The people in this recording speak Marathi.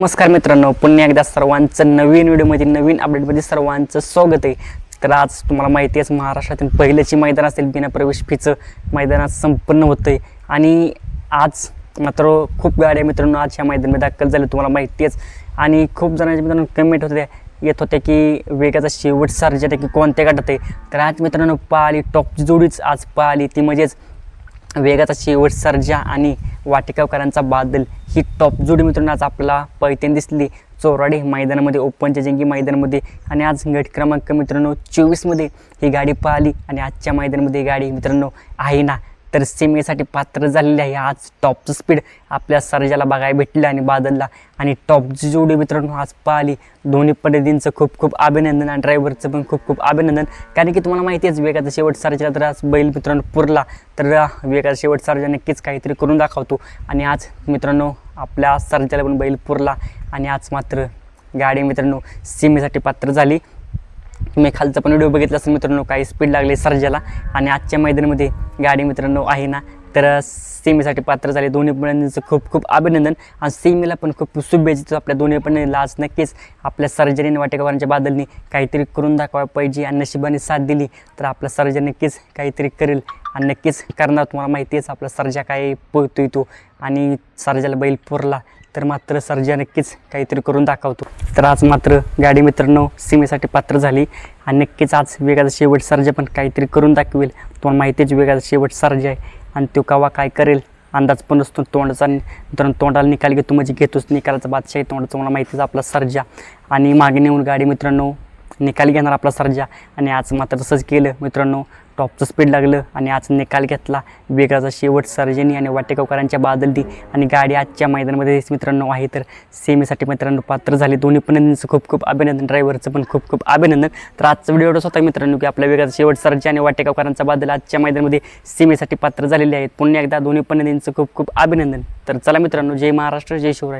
नमस्कार मित्रांनो पुन्हा एकदा सर्वांचं नवीन व्हिडिओमध्ये नवीन अपडेटमध्ये सर्वांचं स्वागत आहे. तर आज तुम्हाला माहिती आहे महाराष्ट्रातील पहिल्याची मैदान असेल बिना प्रवेश फीचं मैदान संपन्न होतं आहे आणि आज मात्र खूप गाड्या मित्रांनो आज ह्या मैदानामध्ये दाखल झाले तुम्हाला माहिती आहेच. आणि खूप जणांच्या मित्रांनो कमेंट होते येत होत्या की वेगाचा शेवट सर्जन की कोणत्या गटात आहे. तर आज मित्रांनो पाहिली टॉपची जोडीच आज पाहिली ती म्हणजेच वेगाचा शेवट सर्जा आणि वाटिकावकरांचा बादल ही टॉप जोडी मित्रांनो आज आपल्याला पैतेन दिसली. चोराडे मैदानामध्ये ओपनच्या जंगी मैदानामध्ये आणि आज गट क्रमांक मित्रांनो चोवीसमध्ये ही गाडी पाहिली आणि आजच्या मैदानामध्ये ही गाडी मित्रांनो आहे ना तर सीमेसाठी पात्र झालेली आहे आज टॉपचं स्पीड आपल्या सर्जाला बघायला भेटलं आणि बादलला. आणि टॉपची जोडी मित्रांनो आज पाहिली. दोन्ही पद्धतींचं खूप खूप अभिनंदन आणि ड्रायव्हरचं पण खूप खूप अभिनंदन. कारण की तुम्हाला माहिती आहेच वेगाचा शेवट सर्जाला तर आज बैल मित्रांनो पुरला. तर वेगाचा शेवट सर्जा नक्कीच काहीतरी करून दाखवतो. आणि आज मित्रांनो आपल्या सर्जाला पण बैल पुरला. आणि आज मात्र गाडी मित्रांनो सीमेसाठी पात्र झाली. तुम्ही खालचा पण व्हिडिओ बघितला असेल मित्रांनो काही स्पीड लागली सर्जाला. आणि आजच्या मैदानामध्ये गाडी मित्रांनो आहे ना तर सीमेसाठी पात्र झाले दोन्ही पण खूप खूप अभिनंदन. आणि सीमेला पण खूप शुभेच्छा आपल्या दोन्ही पण आज नक्कीच आपल्या सर्जरीने वाटेकवारांच्या बादलनी काहीतरी करून दाखवा पाहिजे आणि नशिबाने साथ दिली तर आपला सर्जा नक्कीच काहीतरी करेल. आणि नक्कीच करणार तुम्हाला माहिती आहेच आपला सर्जा काय पोहतोय तो. आणि सर्जाला बैल पुरला. तर मात्र सर्जा नक्कीच काहीतरी करून दाखवतो. तर आज मात्र गाडी मित्रांनो सीमेसाठी पात्र झाली आणि नक्कीच आज वेगाचा शेवट सर्जा पण काहीतरी करून दाखवेल. तुम्हाला माहितीच वेगाचा शेवट सर्जा आहे. आणि तो कवा काय करेल? अंदाज पण असतो तोंडाचा मित्रांनो तोंडाला निकाल घेतो म्हणजे घेतोच निकालाचा बादशाही तोंडाचा मला माहितीच आपला सर्जा. आणि मागे नेऊन गाडी मित्रांनो निकाल घेणार आपला सर्जा. आणि आज मात्र तसंच केलं. मित्रांनो टॉपचं स्पीड लागलं आणि आज निकाल घेतला. वेगाचा शेवट सर्जनी आणि वाटेगावकरांच्या बादलदी आणि गाडी आजच्या मैदानामध्ये मित्रांनो आहे तर सेमीसाठी मित्रांनो पात्र झाले. दोन्ही पण खूप खूप अभिनंदन. ड्रायव्हरचं पण खूप खूप अभिनंदन. तर आजचा व्हिडिओ एवढंच होता मित्रांनो की आपल्या वेगाचा शेवट सर्जा आणि वाटेगावकरांचा बादल आजच्या मैदानामध्ये सेमीसाठी पात्र झालेले आहेत. पुन्हा एकदा दोन्ही पण खूप खूप अभिनंदन. तर चला मित्रांनो जय महाराष्ट्र जय शिवराय.